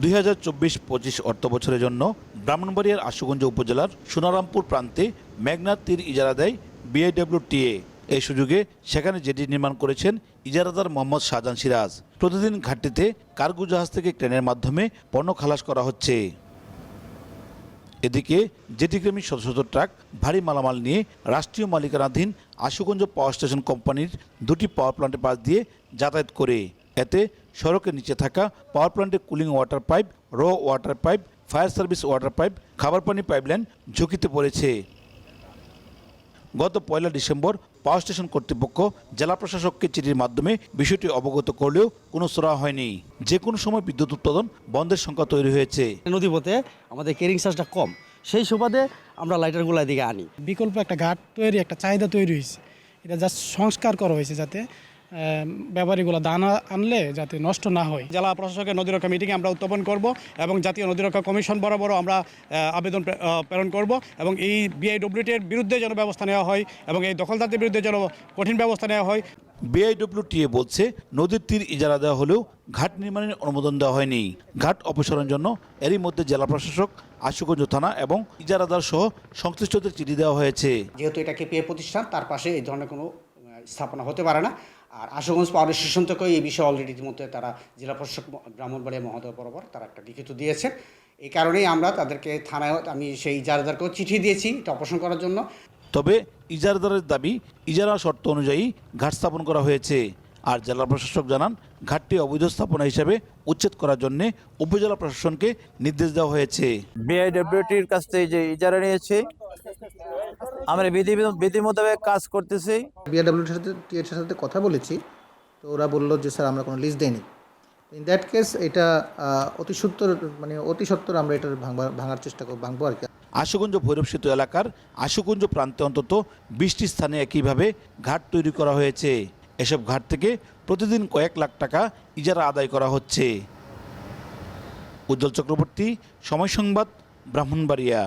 দুই হাজার চব্বিশ পঁচিশ অর্থ বছরের জন্য ব্রাহ্মণবাড়িয়ার আশুগঞ্জ উপজেলার সোনারামপুর প্রান্তে মেঘনাথ তীর ইজারা দেয় বিআইডব্লিউটিএ এই সুযোগে সেখানে জেটি নির্মাণ করেছেন ইজারাদার মোহাম্মদ শাহজাহান সিরাজ। প্রতিদিন ঘাটটিতে কার্গো জাহাজ থেকে ট্রেনের মাধ্যমে পণ্য খালাস করা হচ্ছে। এদিকে জেটিগ্রামী শত শত ট্রাক ভারী মালামাল নিয়ে রাষ্ট্রীয় মালিকানাধীন আশুগঞ্জ পাওয়ার স্টেশন কোম্পানির দুটি পাওয়ার প্ল্যান্টের পাশ দিয়ে যাতায়াত করে। এতে সড়কের নিচে থাকা পাওয়ার প্ল্যান্টের কুলিং ওয়াটার পাইপ র water pipe fire service water pipe খাবার পানি পাইপলাইন ঝুঁকিতে পড়েছে। গত পয়লা ডিসেম্বর পাওয়ার স্টেশন কর্তৃপক্ষ জেলা প্রশাসককে চিঠির মাধ্যমে বিষয়টি অবগত করলেও কোনো সরা হয়নি। যে কোনো সময় বিদ্যুৎ উৎপাদন বন্ধের সংখ্যা তৈরি হয়েছে। নদীপথে আমাদের ক্যারিং চার্জটা কম। সেই সুবাদে আমরা লাইটারগুলো এদিকে আনি। বিকল্প একটা ঘাট তৈরি একটা চাহিদা তৈরি হয়েছে। এটা জাস্ট সংস্কার করা হয়েছে যাতে ব্যাপারীগুলো দানা আনলে যাতে নষ্ট না হয়। জেলা প্রশাসকের নদী রক্ষা মিটিংয়ে আমরা উত্থাপন করব এবং জাতীয় নদী রক্ষা কমিশন বরাবর আমরা আবেদন প্রেরণ করব এবং এই বিআইডব্লিউটির বিরুদ্ধে যেন ব্যবস্থা নেওয়া হয় এবং এই দখলদারদের বিরুদ্ধে যেন কঠিন ব্যবস্থা নেওয়া হয়। বিআইডব্লিউটিএ বলছে নদীর তীর ইজারা দেওয়া হলেও ঘাট নির্মাণের অনুমোদন দেওয়া হয়নি। ঘাট অপসারণের জন্য এরই মধ্যে জেলা প্রশাসক আশুগঞ্জ থানা এবং ইজারাদার সহ সংশ্লিষ্টদের চিঠি দেওয়া হয়েছে। যেহেতু এটা কেপিএ প্রতিষ্ঠান তার পাশে এই ধরনের কোনো স্থাপনা হতে পারে না। আর আশুগঞ্জ পাওয়ার স্টেশন থেকেও এই বিষয়ে অলরেডি ইতিমধ্যে তারা জেলা প্রশাসক ব্রাহ্মণবাড়িয়া মহোদয় বরাবর তারা একটা লিখিত দিয়েছেন। এই কারণেই আমরা তাদেরকে থানায় আমি সেই ইজারাদারকেও চিঠি দিয়েছি এটা অপারেশন করার জন্য। তবে ইজারাদারের দাবি ইজারা শর্ত অনুযায়ী ঘাট স্থাপন করা হয়েছে। আর জেলা প্রশাসক জানান ঘাটটি অবৈধ স্থাপনা হিসেবে উচ্ছেদ করার জন্য উপজেলা প্রশাসনকে নির্দেশ দেওয়া হয়েছে। বিআইডব্লিউটির কাছ থেকে যে ইজারা নিয়েছি আমরা বিধি বিধি মোতাবেক কাজ করতেছি। বিআরডব্লিউর সাথে টিএসের সাথে কথা বলেছি তো ওরা বলল যে স্যার আমরা কোনো লিস্ট দেইনি। ইন দ্যাট কেস এটা অতি সত্তর মানে অতি সত্তর আমরা এটা ভাঙবার ভাঙার চেষ্টা করব ভাঙবো আর কি। আশুগঞ্জ ভৈরব সেতু এলাকার আশুগঞ্জ প্রান্তে অন্তত বিশটি স্থানে একইভাবে ঘাট তৈরি করা হয়েছে। এসব ঘাট থেকে প্রতিদিন কয়েক লাখ টাকা ইজারা আদায় করা হচ্ছে। উজ্জ্বল চক্রবর্তী সময় সংবাদ ব্রাহ্মণবাড়িয়া।